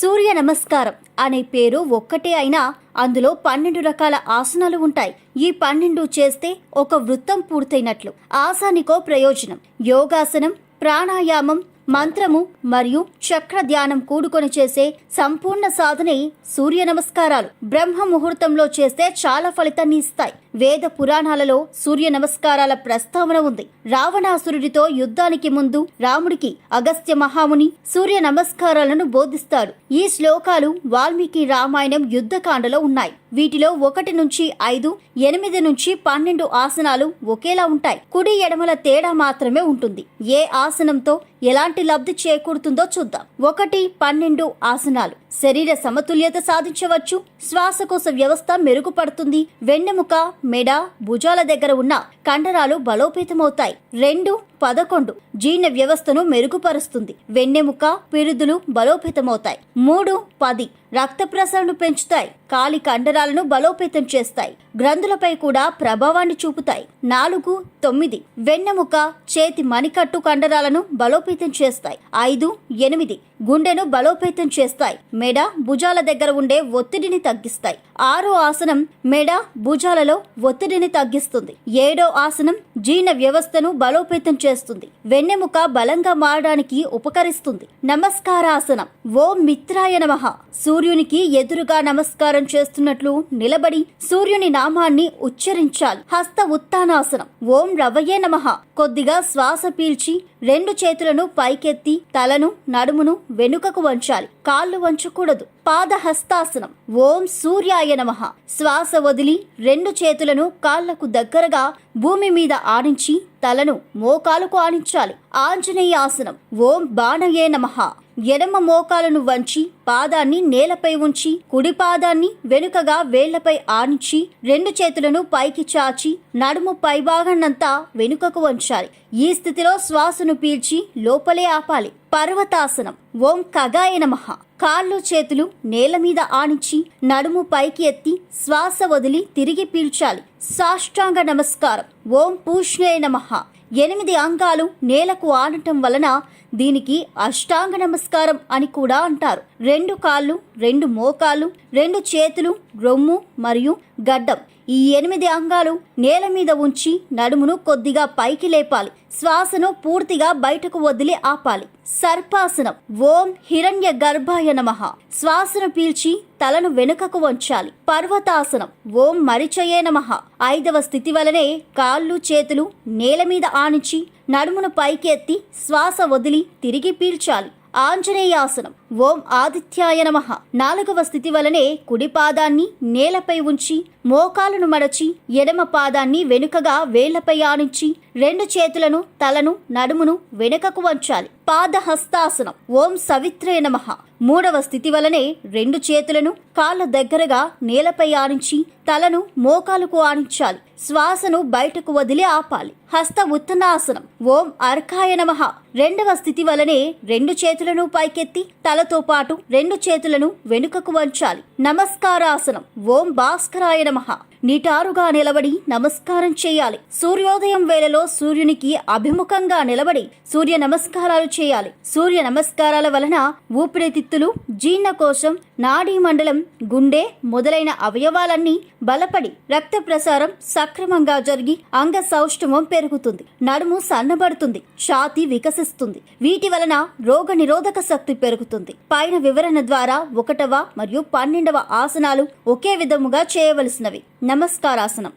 సూర్య నమస్కారం అనే పేరు ఒక్కటే అయినా అందులో పన్నెండు రకాల ఆసనాలు ఉంటాయి. ఈ పన్నెండు చేస్తే ఒక వృత్తం పూర్తయినట్లు. ఆసానికో ప్రయోజనం. యోగాసనం ప్రాణాయామం మంత్రము మరియు చక్ర ధ్యానం కూడుకొని చేసే సంపూర్ణ సాధనే సూర్య నమస్కారాలు. బ్రహ్మ ముహూర్తంలో చేస్తే చాలా ఫలితాన్ని ఇస్తాయి. వేద పురాణాలలో సూర్య నమస్కారాల ప్రస్తావన ఉంది. రావణాసురుడితో యుద్ధానికి ముందు రాముడికి అగస్త్య మహాముని సూర్య నమస్కారాలను బోధిస్తాడు. ఈ శ్లోకాలు వాల్మీకి రామాయణం యుద్ధకాండలో ఉన్నాయి. వీటిలో ఒకటి నుంచి ఐదు ఎనిమిది నుంచి పన్నెండు ఆసనాలు ఒకేలా ఉంటాయి. కుడి ఎడమల తేడా మాత్రమే ఉంటుంది. ఏ ఆసనంతో ఎలాంటి లబ్ధి చేకూరుతుందో చూద్దాం. ఒకటి పన్నెండు ఆసనాలు. శరీర సమతుల్యత సాధించవచ్చు. శ్వాసకోశ వ్యవస్థ మెరుగుపడుతుంది. వెన్నెముక మెడ భుజాల దగ్గర ఉన్న కండరాలు బలోపేతమవుతాయి. రెండు పదకొండు. జీర్ణ వ్యవస్థను మెరుగుపరుస్తుంది. వెన్నెముక పిరుదులు బలోపేతమవుతాయి. మూడు పది. రక్త ప్రసరణను పెంచుతాయి. కాలి కండరాలను బలోపేతం చేస్తాయి. గ్రంథులపై కూడా ప్రభావాన్ని చూపుతాయి. నాలుగు తొమ్మిది. వెన్నెముక చేతి మణికట్టు కండరాలను బలోపేతం చేస్తాయి. ఐదు ఎనిమిది. గుండెను బలోపేతం చేస్తాయి. మెడ భుజాల దగ్గర ఉండే ఒత్తిడిని తగ్గిస్తాయి. ఆరో ఆసనం మెడ భుజాలలో ఒత్తిడిని తగ్గిస్తుంది. ఏడో ఆసనం జీర్ణ వ్యవస్థను బలోపేతం చేస్తుంది. వెన్నెముక బలంగా మారడానికి ఉపకరిస్తుంది. నమస్కారాసనం. ఓం మిత్రాయ నమః. సూర్యునికి ఎదురుగా నమస్కారం చేస్తున్నట్లు నిలబడి సూర్యుని నామాన్ని ఉచ్చరించాలి. హస్త ఉత్తానాసనం. ఓం రవయే నమః. కొద్దిగా శ్వాస పీల్చి రెండు చేతులను పైకెత్తి తలను నడుమును వెనుకకు వంచాలి. కాళ్ళు వంచకూడదు. పాదహస్తాసనం. ఓం సూర్యాయ నమః. శ్వాస వదిలి రెండు చేతులను కాళ్ళకు దగ్గరగా భూమి మీద ఆడించి తలను మోకాలకు ఆనించాలి. ఆంజనేయాసనం. ఓం బాణయే నమః. ఎడమ మోకాలను వంచి పాదాన్ని నేలపై ఉంచి కుడి పాదాన్ని వెనుకగా వేళ్ళపై ఆనించి రెండు చేతులను పైకి చాచి నడుము పైభాగాన్నంతా వెనుకకు వంచాలి. ఈ స్థితిలో శ్వాసను పీల్చి లోపలే ఆపాలి. పర్వతాసనం. ఓం కగాయ నమః. కాళ్ళు చేతులు నేల మీద ఆనించి నడుము పైకి ఎత్తి శ్వాస వదిలి తిరిగి పీల్చాలి. సాష్టాంగ నమస్కారం. ఓం పూష్ణే నమః. ఎనిమిది అంగాలు నేలకు ఆడటం వలన దీనికి అష్టాంగ నమస్కారం అని కూడా అంటారు. రెండు కాళ్ళు రెండు మోకాళ్ళు రెండు చేతులు రొమ్ము మరియు గడ్డం. ఈ ఎనిమిది అంగాలు నేల మీద ఉంచి నడుమును కొద్దిగా పైకి లేపాలి. శ్వాసను పూర్తిగా బయటకు వదిలి ఆపాలి. సర్పాసనం. ఓం హిరణ్య గర్భాయ నమః. శ్వాసను పీల్చి తలను వెనుకకు వంచాలి. పర్వతాసనం. ఓం మరిచయే నమః. ఐదవ స్థితి వలనే కాళ్ళు చేతులు నేల మీద ఆనించి నడుమును పైకెత్తి శ్వాస వదిలి తిరిగి పీల్చాలి. ఆంజనేయాసనం. ఓం ఆదిత్యాయ నమః. నాలుగవ స్థితి వలనే కుడి పాదాన్ని నేలపై ఉంచి మోకాలను మడచి ఎడమ పాదాన్ని వెనుకగా వేళ్ళపై ఆనించి రెండు చేతులను తలను నడుమును వెనుకకు వంచాలి. పాదహస్తాసనం. ఓం సవిత్రే నమః. మూడవ స్థితి వలనే రెండు చేతులను కాళ్ళ దగ్గరగా నేలపై ఆనించి తలను మోకాలకు ఆనించాలి. శ్వాసను బయటకు వదిలి ఆపాలి. హస్త ఉత్తనాసనం. ఓం అర్కాయ నమః. రెండవ స్థితి వలనే రెండు చేతులను పైకెత్తి తల తలతో పాటు రెండు చేతులను వెనుకకు వంచాలి. నమస్కారాసనం. ఓం భాస్కరాయ నమ. నిటారుగా నిలబడి నమస్కారం చేయాలి. సూర్యోదయం వేళలో సూర్యునికి అభిముఖంగా నిలబడి సూర్య నమస్కారాలు చేయాలి. సూర్య నమస్కారాల వలన ఊపిరితిత్తులు జీర్ణకోశం నాడీ మండలం గుండె మొదలైన అవయవాలన్నీ బలపడి రక్త ప్రసారం సక్రమంగా జరిగి అంగ సౌష్ఠవం పెరుగుతుంది. నడుము సన్నబడుతుంది. ఛాతి వికసిస్తుంది. వీటి వలన రోగ నిరోధక శక్తి పెరుగుతుంది. పైన వివరణ ద్వారా ఒకటవ మరియు పన్నెండవ ఆసనాలు ఒకే విధముగా చేయవలసినవి. నమస్కారాసనం.